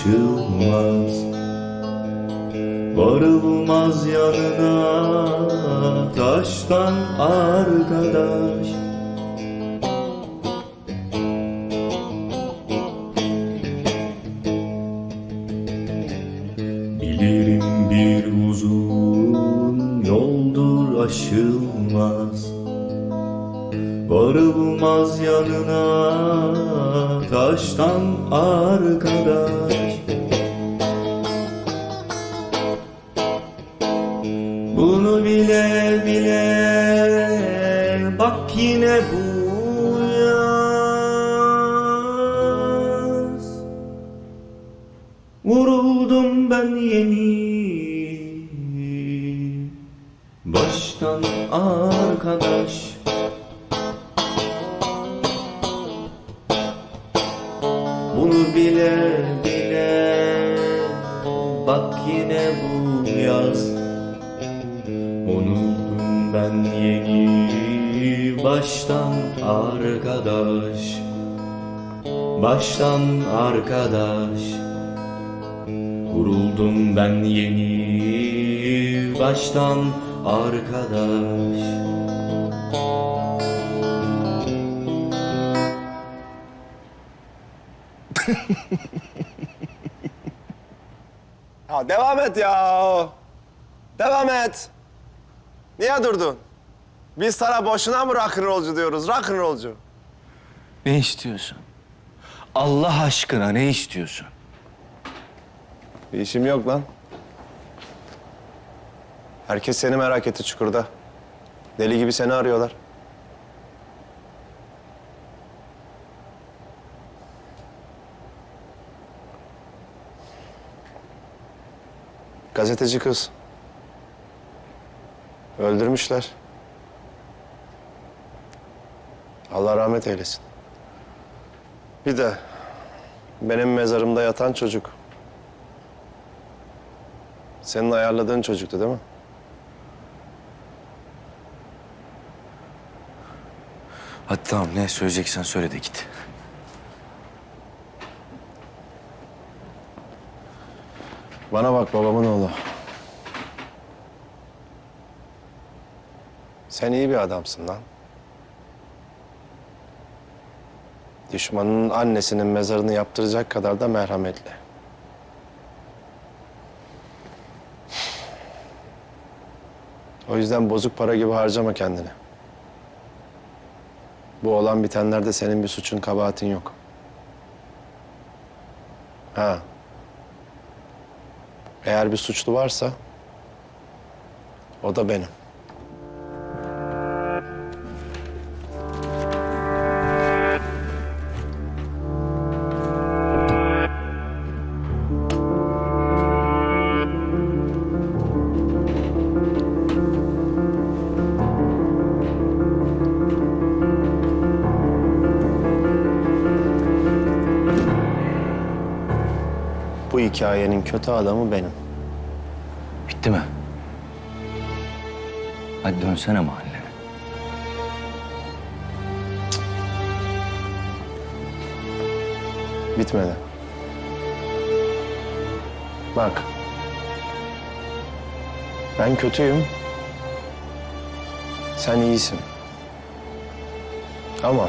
aşılmaz Varılmaz yanına taştan arkadaş Vuruldum ben yeni. Baştan arkadaş. Bunu bile bile. Bak yine bu yaz. Unuldum ben yeni. Baştan arkadaş. Baştan arkadaş Vuruldum ben yeni baştan arkadaş Ya devam et ya. Devam et. Niye durdun? Biz sana boşuna mı rock'n'rollcu diyoruz? Rock'n'rollcu. Ne istiyorsun? Allah aşkına ne istiyorsun? Bir işim yok lan. Herkes seni merak etti çukurda. Deli gibi seni arıyorlar. Gazeteci kız. Öldürmüşler. Allah rahmet eylesin. Bir de benim mezarımda yatan çocuk. Senin ayarladığın çocuktu değil mi? Hadi tamam ne söyleyeceksen söyle de git. Bana bak babamın oğlu. Sen iyi bir adamsın lan. Düşmanının annesinin mezarını yaptıracak kadar da merhametli. Yüzden bozuk para gibi harcama kendini. Bu olan bitenlerde senin bir suçun kabahatin yok. Ha. Eğer bir suçlu varsa o da benim. Hikayenin kötü adamı benim. Bitti mi? Hadi dönsene mahallene. Bitmedi. Bak. Ben kötüyüm. Sen iyisin. Ama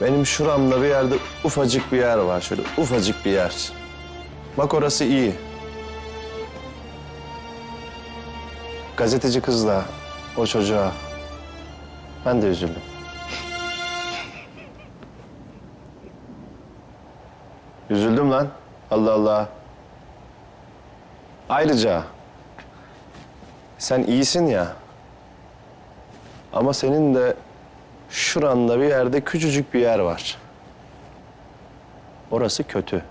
benim şuramda bir yerde ufacık bir yer var. Şöyle ufacık bir yer. Bak orası iyi. Gazeteci kızla o çocuğa ben de üzüldüm. Üzüldüm lan. Allah Allah. Ayrıca sen iyisin ya. Ama senin de şuranda bir yerde küçücük bir yer var. Orası kötü.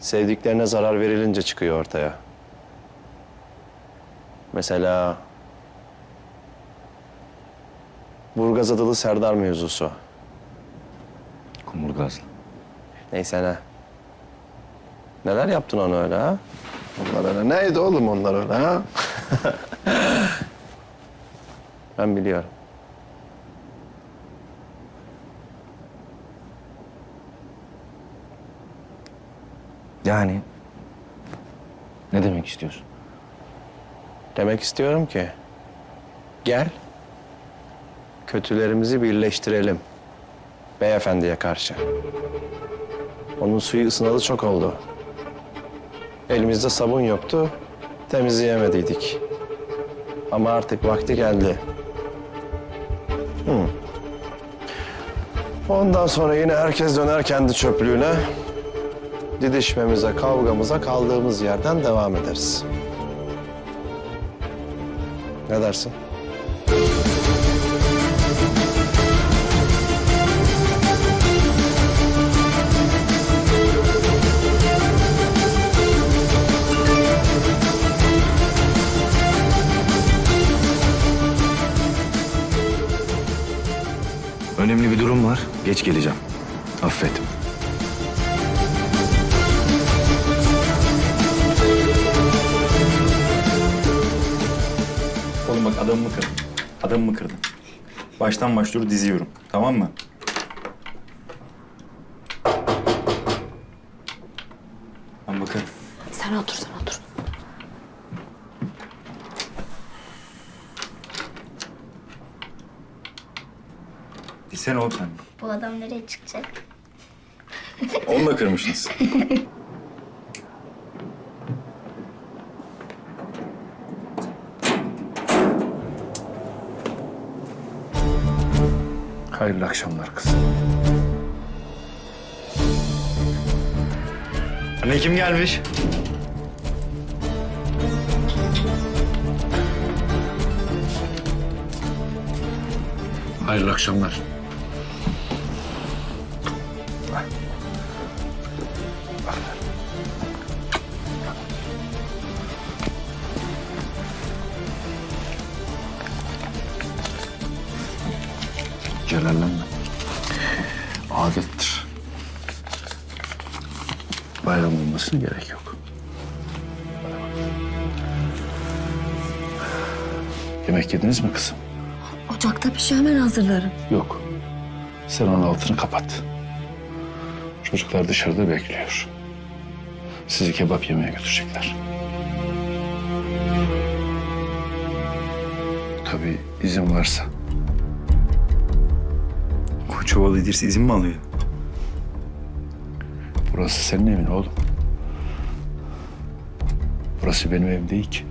Sevdiklerine zarar verilince çıkıyor ortaya. Mesela Burgaz Adalı Serdar mevzusu. Kumurgazlı. Neyse ne. Neler yaptın ona öyle ha? Onlar öyle. Neydi oğlum onlar öyle ha? Ben biliyorum. Yani ne demek istiyorsun? Demek istiyorum ki gel kötülerimizi birleştirelim beyefendiye karşı. Onun suyu ısınalı çok oldu. Elimizde sabun yoktu, temizleyemediydik. Ama artık vakti geldi. Ondan sonra yine herkes döner kendi çöplüğüne. Didişmemize, kavgamıza kaldığımız yerden devam ederiz. Ne dersin? Geç geleceğim. Affet. Oğlum bak adamımı kırdın. Adamımı kırdın. Baştan başlıyor diziyorum. Tamam mı? Ben bakarım. Sen otur, sen otur. Dilsene oğlum sen. Bu nereye çıkacak? Onu da kırmışsınız. Hayırlı akşamlar kızım. Anne kim gelmiş? Hayırlı akşamlar. Yediniz mi kızım? Ocakta bir şey hemen hazırlarım. Yok. Sen onun altını kapat. Çocuklar dışarıda bekliyor. Sizi kebap yemeye götürecekler. Tabii izin varsa. Koçovalı İdris izin mi alıyor? Burası senin evin oğlum. Burası benim evim değil ki.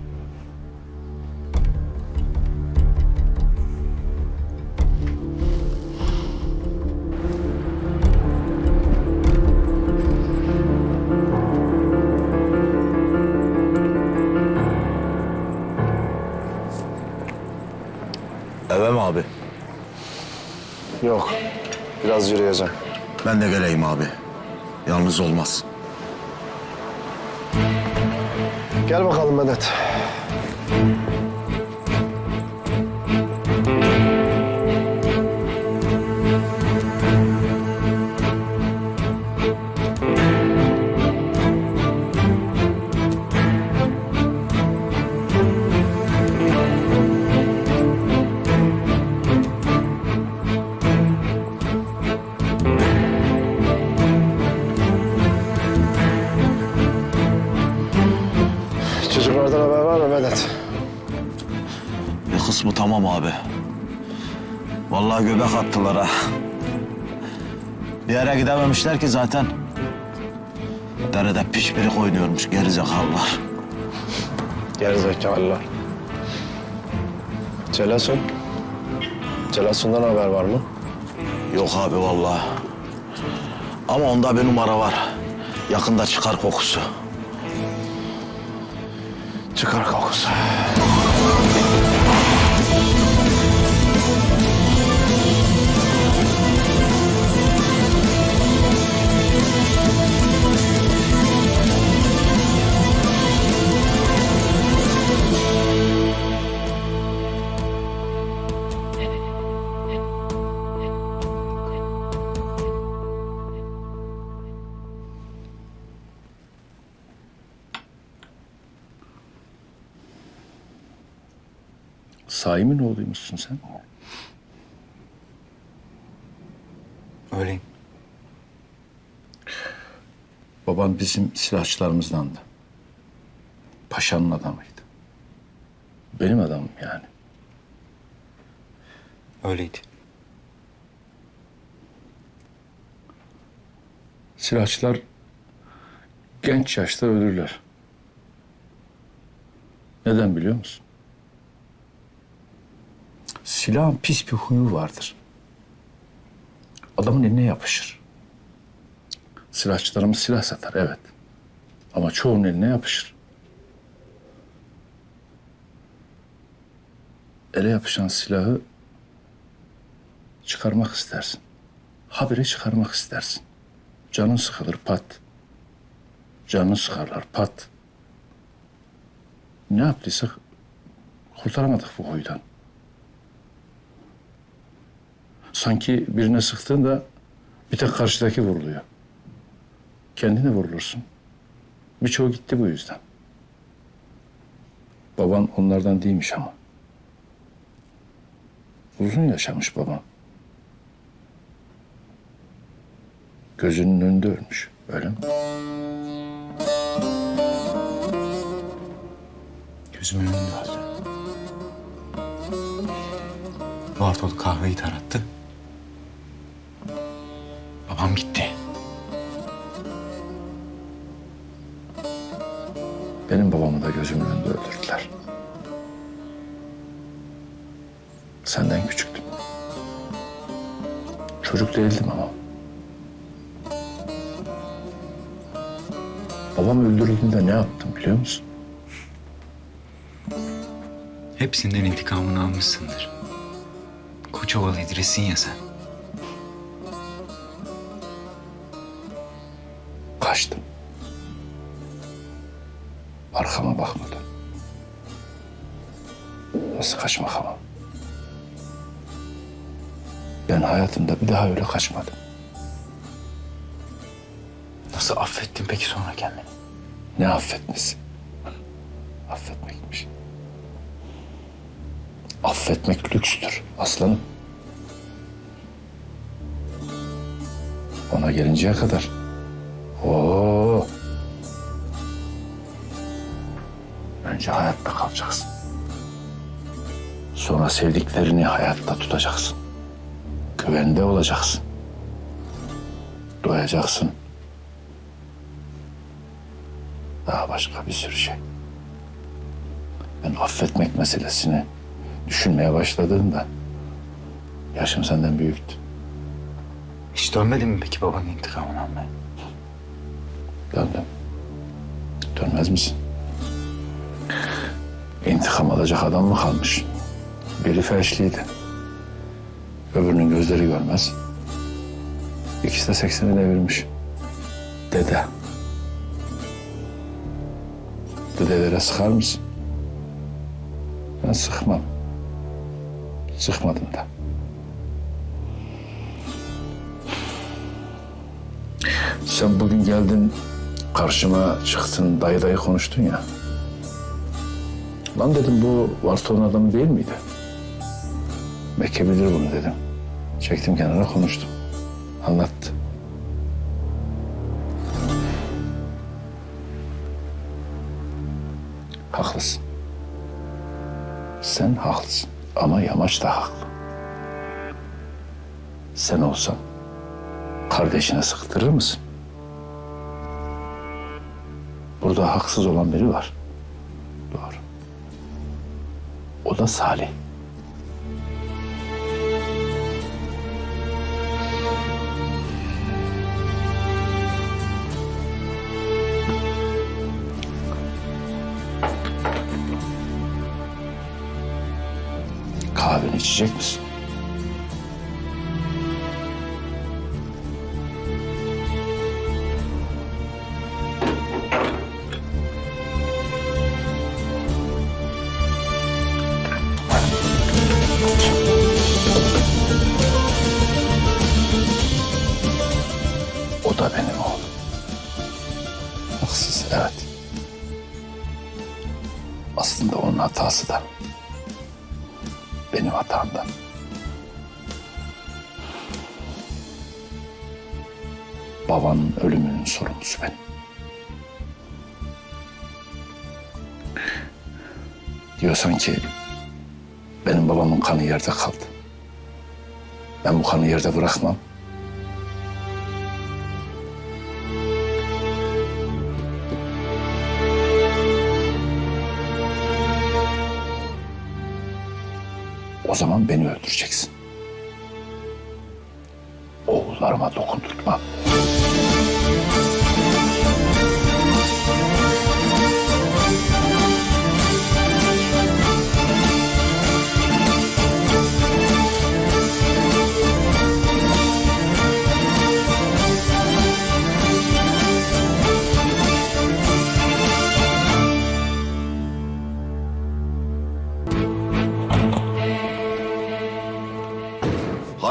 Biraz yürüyeceğim. Ben de geleyim abi. Yalnız olmaz. Gel bakalım Medet. Kısmı tamam abi. Vallahi göbek attılar ha. Bir yere gidememişler ki zaten. Derede pişpirik oynuyormuş gerizekalılar. Gerizekalılar. Celasun. Celasun'dan haber var mı? Yok abi vallahi. Ama onda bir numara var. Yakında çıkar kokusu. Çıkar kokusu. Sahimin oğluymuşsun sen. Öyleyim. Baban bizim silahçılarımızdandı. Paşanın adamıydı. Benim adamım yani. Öyleydi. Silahçılar genç yaşta ölürler. Neden biliyor musun? Silahın pis bir huyu vardır. Adamın eline yapışır. Silahçılarımız silah satar evet. Ama çoğunun eline yapışır. Ele yapışan silahı çıkarmak istersin. Habire çıkarmak istersin. Canın sıkılır pat. Canını sıkarlar pat. Ne yaptıysak kurtaramadık bu huydan. Sanki birine sıktığında bir tek karşıdaki vuruluyor. Kendine vurulursun. Birçoğu gitti bu yüzden. Baban onlardan değilmiş ama. Uzun yaşamış babam. Gözünün önünde ölmüş. Öyle mi? Gözümün önünde öldü. Bartol kahveyi tarattı. Babam gitti. Benim babamı da gözümün önünde öldürdüler. Senden küçüktüm. Çocuk değildim ama. Babam öldürüldüğünde ne yaptım biliyor musun? Hepsinden intikamını almışsındır. Koçovalı İdris'in ya sen. Arkama bakmadım. Nasıl kaçmak ama? Ben hayatımda bir daha öyle kaçmadım. Nasıl affettin peki sonra kendini? Ne affetmesi? Affetmekmiş. Affetmek lükstür aslanım. Ona gelinceye kadar. Oo. Önce hayatta kalacaksın. Sonra sevdiklerini hayatta tutacaksın. Güvende olacaksın. Doyacaksın. Daha başka bir sürü şey. Ben affetmek meselesini düşünmeye başladığımda yaşım senden büyüktü. Hiç dönmedin mi peki babanın intikamını almaya? Döndüm. Dönmez misin? İntikam alacak adam mı kalmış? Biri felçliydi. Öbürünün gözleri görmez. İkisi de sekseni devirmiş. Dede. Dedelere sıkar mısın? Ben sıkmam. Sıkmadım da. Sen bugün geldin karşıma çıktın dayı dayı konuştun ya. Lan dedim bu Varsol'un adamı değil miydi? Mekke bilir bunu dedim. Çektim kenara konuştum. Anlattı. Haklısın. Sen haklısın ama Yamaç da haklı. Sen olsan kardeşine sıktırır mısın? Burada haksız olan biri var. O da Salih. Kahveni içecek misin? babanın ölümünün sorumlusu benim. Diyorsan ki benim babamın kanı yerde kaldı. Ben bu kanı yerde bırakmam. O zaman beni öldüreceksin. Oğullarıma dokundurtmam.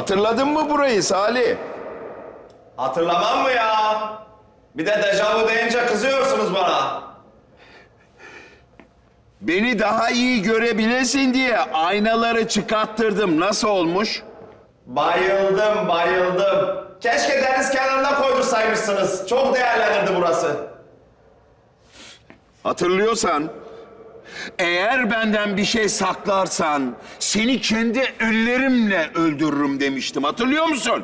Hatırladın mı burayı Salih? Hatırlamam mı ya? Bir de dejavu deyince kızıyorsunuz bana. Beni daha iyi görebilesin diye aynaları çıkarttırdım. Nasıl olmuş? Bayıldım, bayıldım. Keşke deniz kenarına koydursaymışsınız. Çok değerlenirdi burası. Hatırlıyorsan, eğer benden bir şey saklarsan seni kendi ellerimle öldürürüm demiştim. Hatırlıyor musun?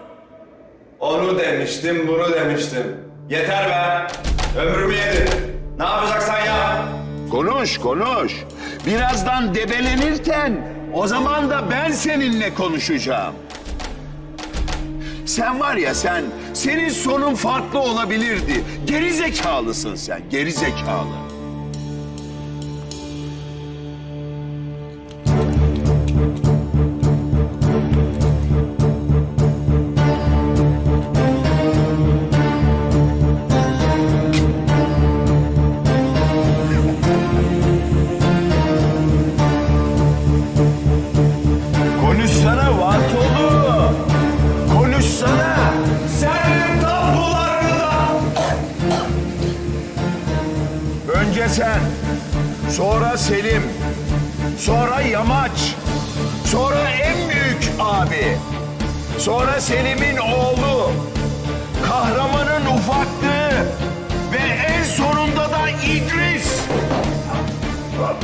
Onu demiştim, bunu demiştim. Yeter be. Ömrümü yedin. Ne yapacaksan yap. Konuş, konuş. Birazdan debelenirken o zaman da ben seninle konuşacağım. Sen var ya sen, senin sonun farklı olabilirdi. Geri zekalısın sen, geri zekalı.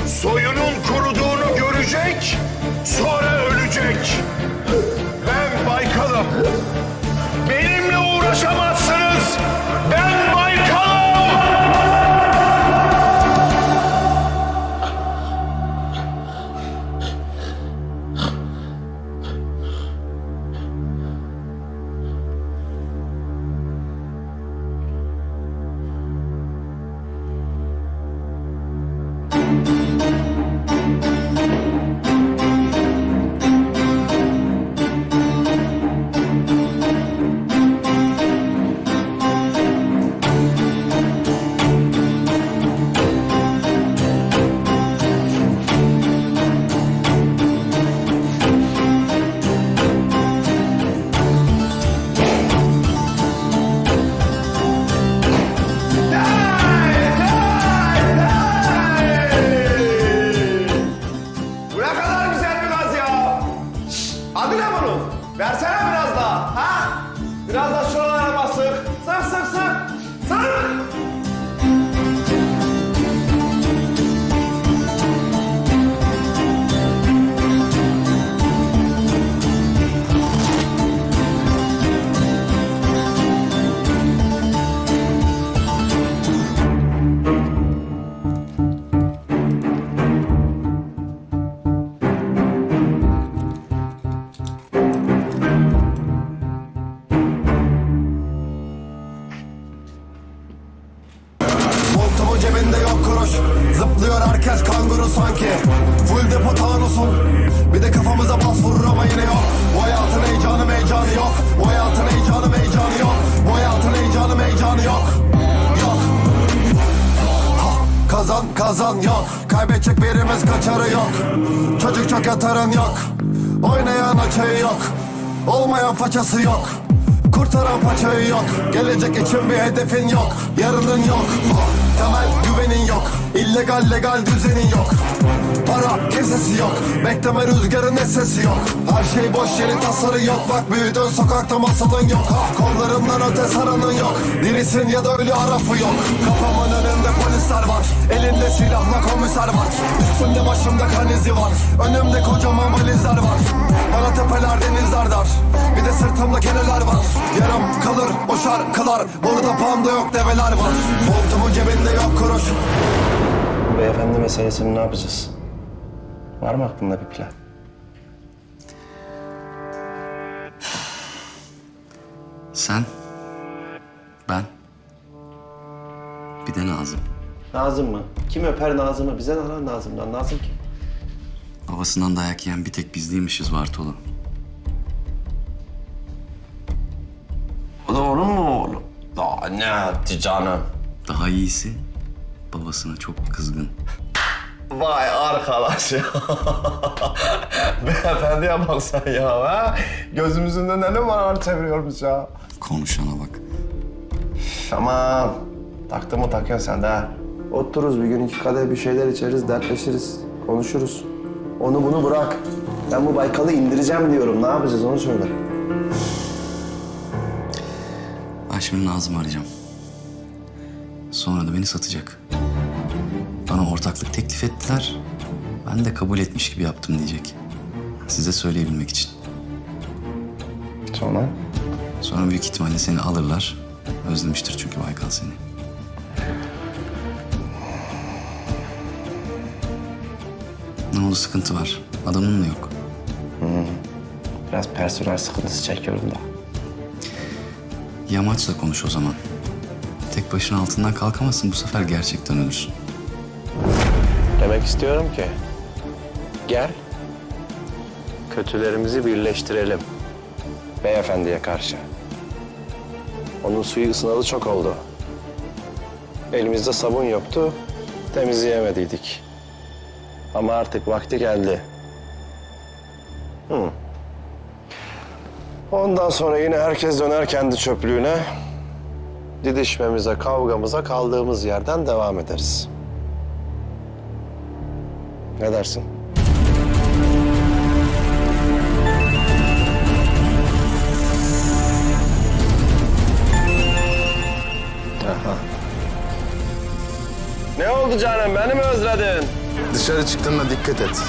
Soyunun kuruduğunu görecek, sonra ölecek. Ben Baykal'ım. Benimle uğraşamazsınız. Kazan yok. Kaybedecek birimiz kaçarı yok. Çocuk çok yatarın yok. Oynayan açığı yok. Olmayan façası yok. Kurtaran paçayı yok. Gelecek için bir hedefin yok. Yarının yok. Temel güvenin yok illegal legal düzenin yok. Para kesesi yok. Bekleme rüzgarın sesi yok. Her şey boş yeri tasarı yok. Bak büyüdün sokakta masalın yok. Kollarından öte saranın yok. Dirisin ya da ölü arafı yok. Kafamın önünde polisler var. Elinde silahla komiser var. Üstümde başımda kan izi var. Önümde kocaman valizler var. Bana tepeler denizler dar. Bir de sırtımda keneler var. Yarım kalır o şarkılar Burada panda yok develer var. Montumun cebinde yok kuruş beyefendi meselesini ne yapacağız? Var mı aklında bir plan? Sen, ben, bir de Nazım. Nazım mı? Kim öper Nazım'ı? Bize ne lan Nazım'dan? Nazım kim? Babasından dayak yiyen bir tek biz değilmişiz Bartolu. O da onun mu oğlum? Daha ne yaptı canım? Daha iyisi, babasına çok kızgın. Vay arkadaş ya. Beyefendiye bak sen ya ha. Gözümüzün önüne ne var çeviriyormuş ya. Konuşana bak. Tamam. Taktı mı takıyorsun sen de ha. Otururuz bir gün iki kadeh bir şeyler içeriz, dertleşiriz, konuşuruz. Onu bunu bırak. Ben bu Baykal'ı indireceğim diyorum. Ne yapacağız onu söyle. Ben şimdi Nazım'ı arayacağım. Sonra da beni satacak. Bana ortaklık teklif ettiler. Ben de kabul etmiş gibi yaptım diyecek. Size söyleyebilmek için. Sonra? Sonra büyük ihtimalle seni alırlar. Özlemiştir çünkü Baykal seni. Ne oldu sıkıntı var. Adamın mı yok? Biraz personel sıkıntısı çekiyorum da. Yamaçla konuş o zaman. Tek başına altından kalkamazsın bu sefer gerçekten ölürsün. Demek istiyorum ki gel kötülerimizi birleştirelim beyefendiye karşı. Onun suyu ısınalı çok oldu. Elimizde sabun yoktu, temizleyemediydik. Ama artık vakti geldi. Hı. Ondan sonra yine herkes döner kendi çöplüğüne. Didişmemize, kavgamıza kaldığımız yerden devam ederiz. Ne dersin? Aha. Ne oldu canım? Beni mi özledin? Dışarı çıktığında dikkat et.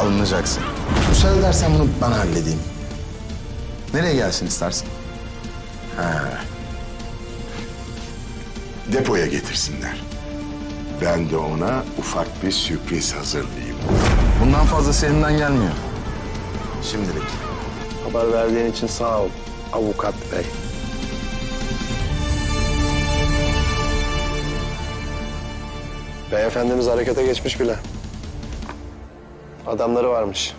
Alınacaksın. Müsaade edersen bunu ben halledeyim. Nereye gelsin istersin? Ha. Depoya getirsinler. Ben de ona ufak bir sürpriz hazırlayayım. Bundan fazlası elimden gelmiyor. Şimdilik. Haber verdiğin için sağ ol avukat bey. Beyefendimiz harekete geçmiş bile. Adamları varmış.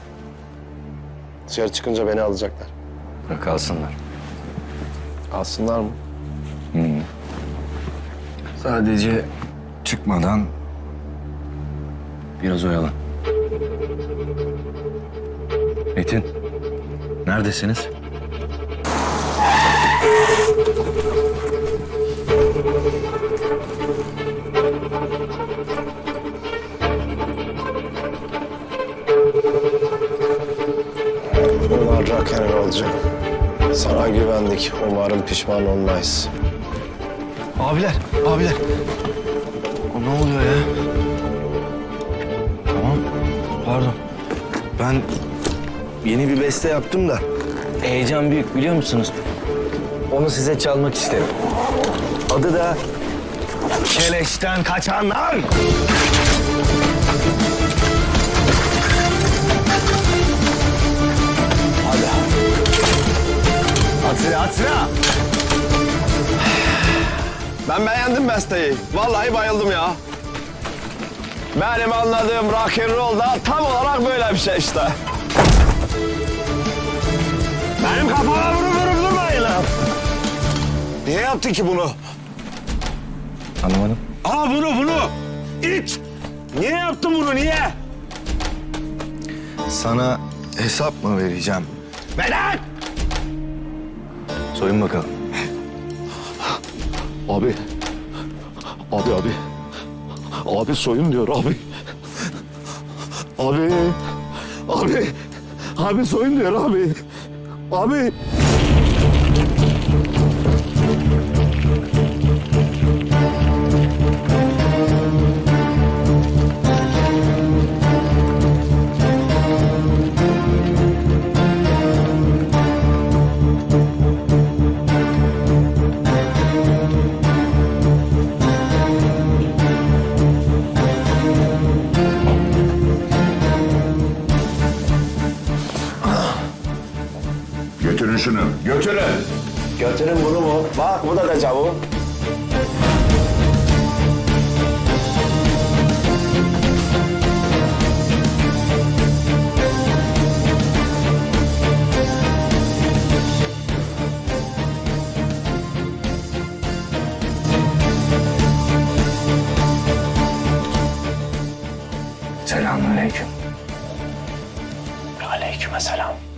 Dışarı çıkınca beni alacaklar. Bırak alsınlar. Alsınlar mı? Sadece çıkmadan biraz oyalan. Metin, neredesiniz? Ulan rock'n'rollcu. Sana güvendik. Umarım pişman olmayız. Abiler, abiler. O ne oluyor ya? Tamam, pardon. Ben yeni bir beste yaptım da heyecan büyük biliyor musunuz? Onu size çalmak isterim. Adı da Keleşten Kaçanlar. Hadi. At sıra, at sıra. Ben beğendim besteyi. Vallahi bayıldım ya. Benim anladığım rock and roll da tam olarak böyle bir şey işte. Benim kafama vurup vurup durmayın lan. Niye yaptın ki bunu? Anlamadım. Aa bunu bunu. İt. Niye yaptın bunu niye? Sana hesap mı vereceğim? Vedat! Soyun bakalım. Abi. Abi abi. Abi soyun diyor abi. Abi. Abi, abi soyun diyor abi. Abi. Şunu. Götürün. Götürün bunu mu? Bak bu da dejavu. Selamünaleyküm. Aleykümselam.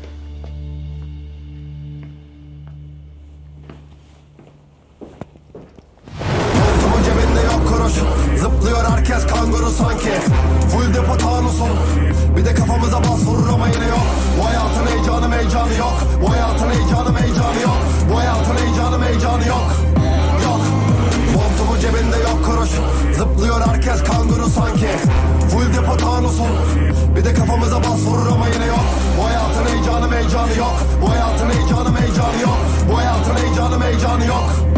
herkes kanguru sanki. Full depo tanusun Bir de kafamıza bas vurur ama yine yok. Bu hayatın heyecanı heyecanı yok. Bu hayatın heyecanı heyecanı yok. Bu hayatın heyecanı heyecanı yok. Yok. Montumu cebinde yok kuruş. Zıplıyor herkes kanguru sanki. Full depo tanusun Bir de kafamıza bas vurur ama yine yok. Bu hayatın heyecanı heyecanı yok. Bu hayatın heyecanı heyecanı yok. Bu hayatın heyecanı heyecanı yok.